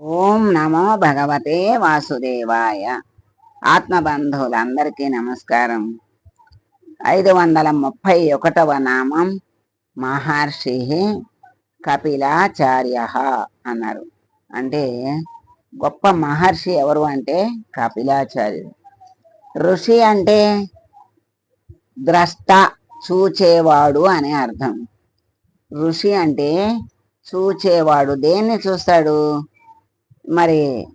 ఓం నమో భగవతే వాసుదేవాయ. ఆత్మబంధువులందరికీ నమస్కారం. ఐదు వందల ముప్పై ఒకటవ నామం మహర్షి కపిలాచార్య అన్నారు. అంటే గొప్ప మహర్షి ఎవరు అంటే కపిలాచార్యుడు. ఋషి అంటే ద్రష్ట చూచేవాడు అనే అర్థం. ఋషి అంటే చూచేవాడు దేన్ని చూస్తాడు? మరి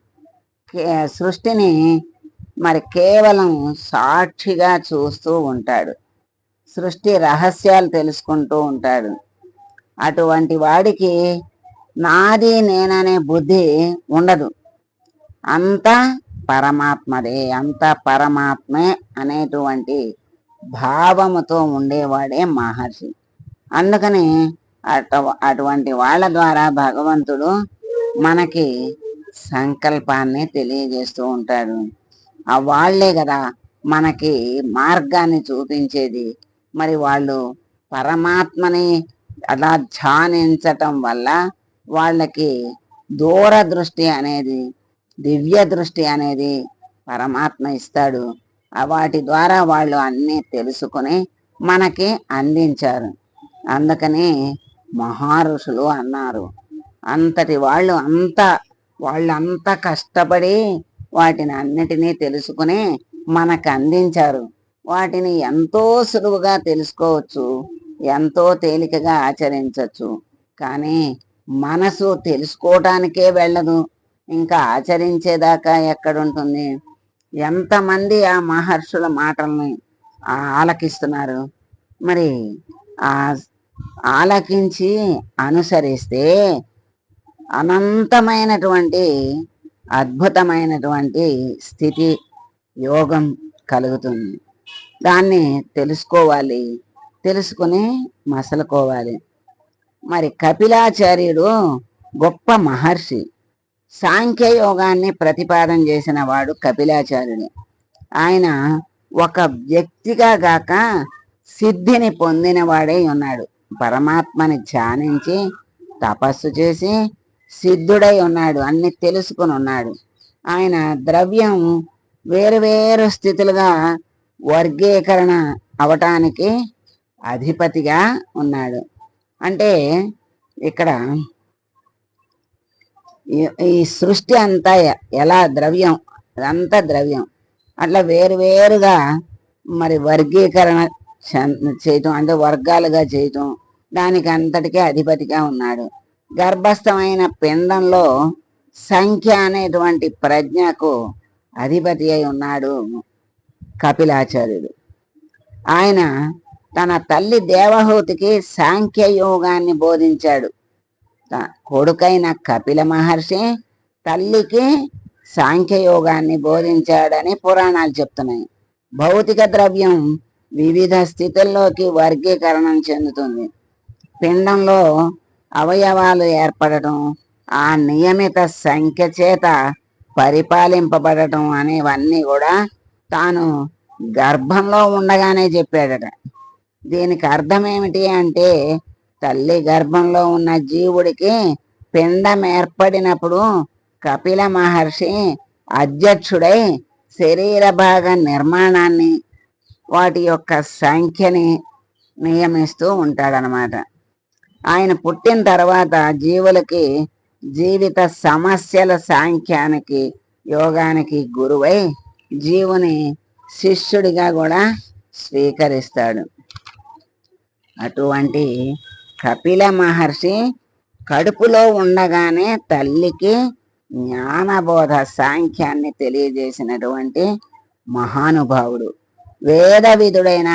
కే- సృష్టిని మరి కేవలం సాక్షిగా చూస్తూ ఉంటాడు. సృష్టి రహస్యాలు తెలుసుకుంటూ ఉంటాడు. అటువంటి వాడికి నాది నేననే బుద్ధి ఉండదు. అంతా పరమాత్మదే అంతా పరమాత్మే అనేటువంటి భావముతో ఉండేవాడే మహర్షి. అందుకని అటు అటువంటి వాళ్ళ ద్వారా భగవంతుడు మనకి సంకల్పాన్ని తెలియజేస్తూ ఉంటాడు. ఆ వాళ్ళే కదా మనకి మార్గాన్ని చూపించేది. మరి వాళ్ళు పరమాత్మని అలా ధ్యానించటం వల్ల వాళ్ళకి దూరదృష్టి అనేది దివ్య దృష్టి అనేది పరమాత్మ ఇస్తాడు. వాటి ద్వారా వాళ్ళు అన్నీ తెలుసుకొని మనకి అందించారు. అందుకని మహారుషులు అన్నారు. అంతటి వాళ్ళు అంత వాళ్ళంతా కష్టపడి వాటిని అన్నిటినీ తెలుసుకుని మనకు అందించారు. వాటిని ఎంతో సులువుగా తెలుసుకోవచ్చు ఎంతో తేలికగా ఆచరించవచ్చు. కానీ మనసు తెలుసుకోవటానికే వెళ్ళదు. ఇంకా ఆచరించేదాకా ఎక్కడుంటుంది? ఎంతమంది ఆ మహర్షుల మాటల్ని ఆలకిస్తున్నారు? మరి ఆ ఆలకించి అనుసరిస్తే అనంతమైనటువంటి అద్భుతమైనటువంటి స్థితి యోగం కలుగుతుంది. దాన్ని తెలుసుకోవాలి తెలుసుకుని మసలుకోవాలి. మరి కపిలాచార్యుడు గొప్ప మహర్షి సాంఖ్య యోగాన్ని ప్రతిపాదన చేసిన వాడు కపిలాచార్యుడు. ఆయన ఒక వ్యక్తిగా గాక సిద్ధిని పొందినవాడై ఉన్నాడు. పరమాత్మని ధ్యానించి తపస్సు చేసి సిద్ధుడై ఉన్నాడు అన్ని తెలుసుకుని ఉన్నాడు. ఆయన ద్రవ్యం వేరు వేరు స్థితులుగా వర్గీకరణ అవటానికి అధిపతిగా ఉన్నాడు. అంటే ఇక్కడ ఈ- సృష్టి అంతా ఎలా ద్రవ్యం అదంతా ద్రవ్యం. అట్లా వేరు వేరుగా మరి వర్గీకరణ చేయటం అంటే వర్గాలుగా చేయటం దానికి అంతటికే అధిపతిగా ఉన్నాడు. గర్భస్థమైన పిండంలో సంఖ్య అనేటువంటి ప్రజ్ఞకు అధిపతి అయి ఉన్నాడు కపిలాచార్యుడు. ఆయన తన తల్లి దేవహూతికి సాంఖ్య యోగాన్ని బోధించాడు. కొడుకైన కపిల మహర్షి తల్లికి సాంఖ్య యోగాన్ని బోధించాడని పురాణాలు చెప్తున్నాయి. భౌతిక ద్రవ్యం వివిధ స్థితుల్లోకి వర్గీకరణం చెందుతుంది. పిండంలో అవయవాలు ఏర్పడటం ఆ నియమిత సంఖ్య చేత పరిపాలింపబడటం అనేవన్నీ కూడా తాను గర్భంలో ఉండగానే చెప్పాడట. దీనికి అర్థం ఏమిటి అంటే తల్లి గర్భంలో ఉన్న జీవుడికి పిండం ఏర్పడినప్పుడు కపిల మహర్షి అధ్యక్షుడై శరీర భాగ నిర్మాణాన్ని వాటి యొక్క సంఖ్యని నియమిస్తూ ఉంటాడనమాట. ఆయన పుట్టిన తర్వాత జీవులకి జీవిత సమస్యల సాంఖ్యానికి యోగానికి గురువై జీవుని శిష్యుడిగా కూడా స్వీకరిస్తాడు. అటువంటి కపిల మహర్షి కడుపులో ఉండగానే తల్లికి జ్ఞానబోధ సాంఖ్యాన్ని తెలియజేసినటువంటి మహానుభావుడు. వేద విధుడైన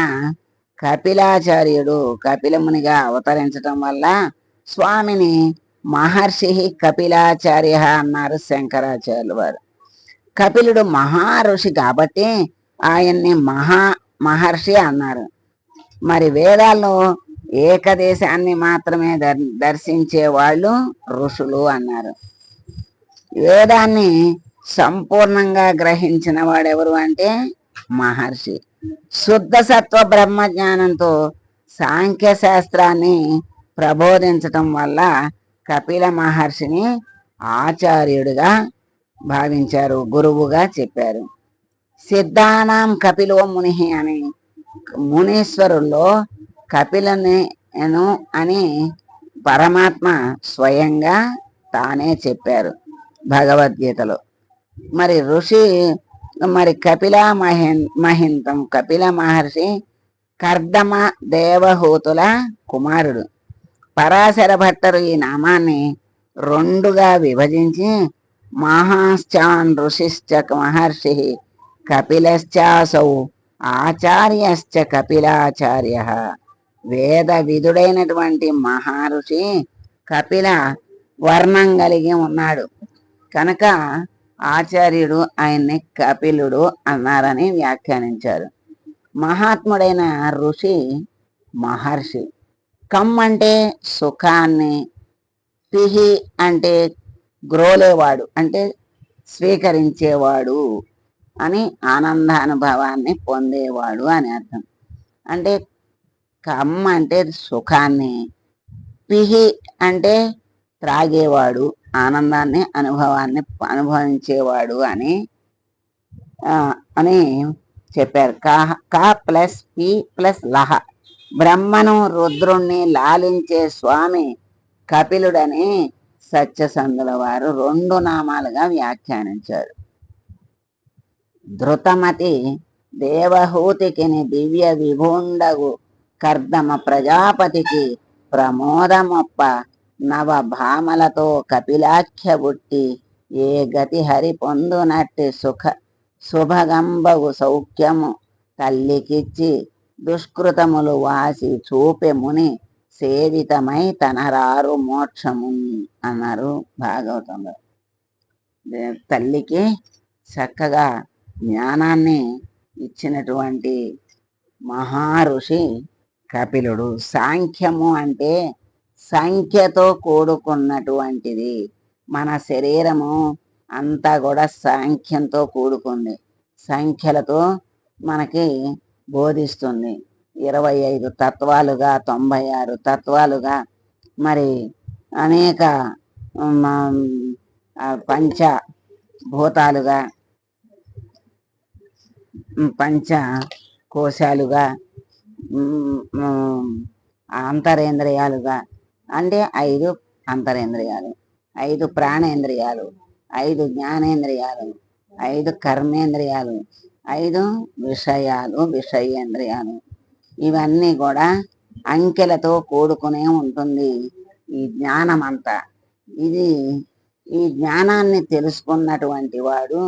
కపిలాచార్యుడు కపిలమునిగా అవతరించటం వల్ల స్వామిని మహర్షి కపిలాచార్య అన్నారు శంకరాచార్యులు వారు. కపిలుడు మహా ఋషి కాబట్టి ఆయన్ని మహా మహర్షి అన్నారు. మరి వేదాల్లో ఏకదేశాన్ని మాత్రమే దర్ దర్శించే వాళ్ళు ఋషులు అన్నారు. వేదాన్ని సంపూర్ణంగా గ్రహించిన వాడెవరు అంటే మహర్షి. శుద్ధ సత్వ బ్రహ్మ జ్ఞానంతో సాంఖ్య శాస్త్రాన్ని ప్రబోధించటం వల్ల కపిల మహర్షిని ఆచార్యుడిగా భావించారు గురువుగా చెప్పారు. సిద్ధానాం కపిలో ముని అని మునీశ్వరుల్లో కపిలనేను అని పరమాత్మ స్వయంగా తానే చెప్పారు భగవద్గీతలో. మరి ఋషి మరి కపిల మహేన్ మహింతం. కపిల మహర్షి కర్దమ దేవహూతుల కుమారుడు. పరాశర భట్టరు ఈ నామాన్ని రెండుగా విభజించి మహాశ్చాన్ ఋషిశ్చ మహర్షి కపిలశ్చాసౌ ఆచార్యశ్చ కపిలాచార్య. వేద విధుడైనటువంటి మహర్షి కపిల వర్ణం కలిగి ఉన్నాడు. కనుక ఆచార్యుడు ఆయన్ని కపిలుడు అన్నారని వ్యాఖ్యానించారు. మహాత్ముడైన ఋషి మహర్షి కమ్ అంటే సుఖాన్ని పిహి అంటే గ్రోలేవాడు అంటే స్వీకరించేవాడు అని ఆనందానుభవాన్ని పొందేవాడు అని అర్థం. అంటే కమ్ అంటే సుఖాన్ని పిహి అంటే త్రాగేవాడు ఆనందాన్ని అనుభవాన్ని అనుభవించేవాడు అని అని చెప్పారు. కా కా ప్లస్ పి ప్లస్ లహ. బ్రహ్మను రుద్రుణ్ణి లాలించే స్వామి కపిలుడని సత్యసంధుల వారు రెండు నామాలుగా వ్యాఖ్యానించారు. ధృతమతి దేవహూతికిని దివ్య విభూండగు కర్దమ ప్రజాపతికి ప్రమోదమొప్ప నవ భామలతో కపిలాఖ్య బుట్టి ఏ గతి హరి పొందునట్టి సుఖ శుభగంబగు సౌఖ్యము తల్లికిచ్చి దుష్కృతములు వాసి చూపె ముని సేవితమై తనరారు మోక్షము అన్నారు భాగవతంలో తల్లికి చక్కగా జ్ఞానాన్ని ఇచ్చినటువంటి మహారుషి కపిలుడు. సాంఖ్యము అంటే సంఖ్యతో కూడుకున్నటువంటిది. మన శరీరము అంతా కూడా సాంఖ్యంతో కూడుకుంది. సంఖ్యలతో మనకి బోధిస్తుంది. ఇరవై ఐదు తత్వాలుగా తొంభై ఆరు తత్వాలుగా మరి అనేక పంచ భూతాలుగా పంచ కోశాలుగా అంతరేంద్రియాలుగా అంటే ఐదు అంతరేంద్రియాలు ఐదు ప్రాణేంద్రియాలు ఐదు జ్ఞానేంద్రియాలు ఐదు కర్మేంద్రియాలు ఐదు విషయాలు విషయేంద్రియాలు. ఇవన్నీ కూడా అంకెలతో కూడుకునే ఉంటుంది ఈ జ్ఞానం అంతా ఇది ఈ జ్ఞానాన్ని తెలుసుకున్నటువంటి వాడు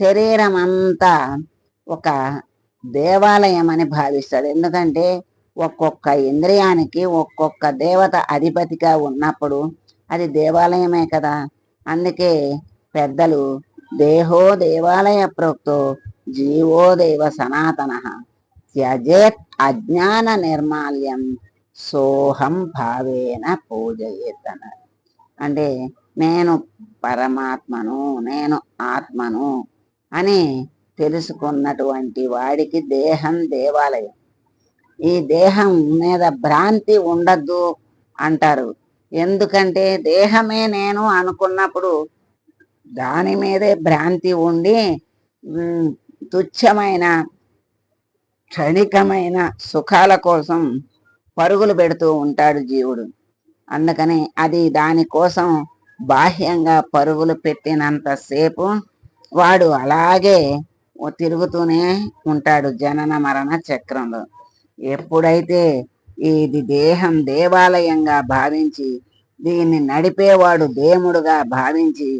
శరీరం అంతా ఒక దేవాలయం అని భావిస్తాడు. ఎందుకంటే ఒక్కొక్క ఇంద్రియానికి ఒక్కొక్క దేవత అధిపతిగా ఉన్నప్పుడు అది దేవాలయమే కదా. అందుకే పెద్దలు దేహో దేవాలయ ప్రోక్తో జీవో దేవ సనాతన త్యజేత్ అజ్ఞాన నిర్మాల్యం సోహం భావేన పూజయేత్ అన్నారు అంటే నేను పరమాత్మను నేను ఆత్మను అని తెలుసుకున్నటువంటి వాడికి దేహం దేవాలయం. ఈ దేహం మీద భ్రాంతి ఉండద్దు అంటారు. ఎందుకంటే దేహమే నేను అనుకున్నప్పుడు దాని మీదే భ్రాంతి ఉండి తుచ్చమైన క్షణికమైన సుఖాల కోసం పరుగులు పెడుతూ ఉంటాడు జీవుడు. అందుకని అది దానికోసం బాహ్యంగా పరుగులు పెట్టినంతసేపు వాడు అలాగే తిరుగుతూనే ఉంటాడు జనన మరణ చక్రంలో. ఎప్పుడైతే ఇది దేహం దేవాలయంగా భావించి దీన్ని నడిపేవాడు దేముడుగా భావించి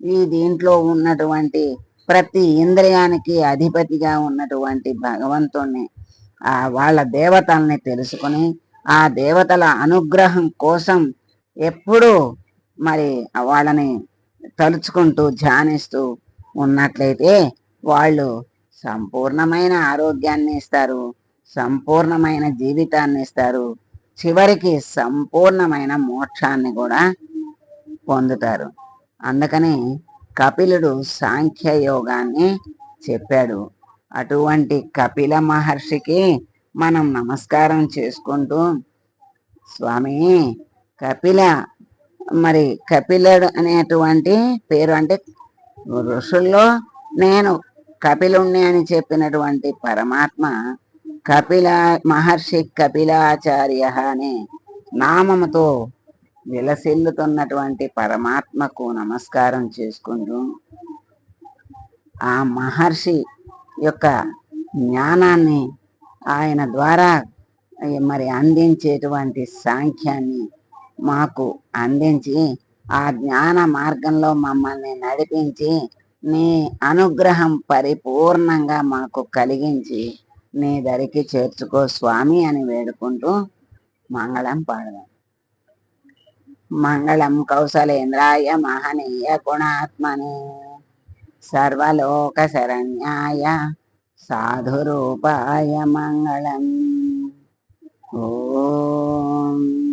ఈ దీంట్లో ఉన్నటువంటి ప్రతి ఇంద్రియానికి అధిపతిగా ఉన్నటువంటి భగవంతుణ్ణి ఆ వాళ్ళ దేవతల్ని తెలుసుకుని ఆ దేవతల అనుగ్రహం కోసం ఎప్పుడూ మరి వాళ్ళని తలుచుకుంటూ ధ్యానిస్తూ ఉన్నట్లయితే వాళ్ళు సంపూర్ణమైన ఆరోగ్యాన్ని ఇస్తారు. సంపూర్ణమైన జీవితాన్ని ఇస్తారు. చివరికి సంపూర్ణమైన మోక్షాన్ని కూడా పొందుతారు. అందుకని కపిలుడు సాంఖ్య యోగాన్ని చెప్పాడు. అటువంటి కపిల మహర్షికి మనం నమస్కారం చేసుకుంటూ స్వామి కపిల మరి కపిలుడు అనేటువంటి పేరు అంటే ఋషుల్లో నేను కపిలుణ్ణి అని చెప్పినటువంటి పరమాత్మ కపిల మహర్షి కపిలాచార్య అనే నామముతో విలసిల్లుతున్నటువంటి పరమాత్మకు నమస్కారం చేసుకుంటూ ఆ మహర్షి యొక్క జ్ఞానాన్ని ఆయన ద్వారా మరి అందించేటువంటి సాంఖ్యాన్ని మాకు అందించి ఆ జ్ఞాన మార్గంలో మమ్మల్ని నడిపించి నీ అనుగ్రహం పరిపూర్ణంగా మాకు కలిగించి నీ దరికి చేర్చుకో స్వామి అని వేడుకుంటూ మంగళం పాడదాం. మంగళం కౌశలేంద్రాయ మహనీయ గుణాత్మని సర్వలోక శరణ్యాయ సాధురూపాయ మంగళం. ఓం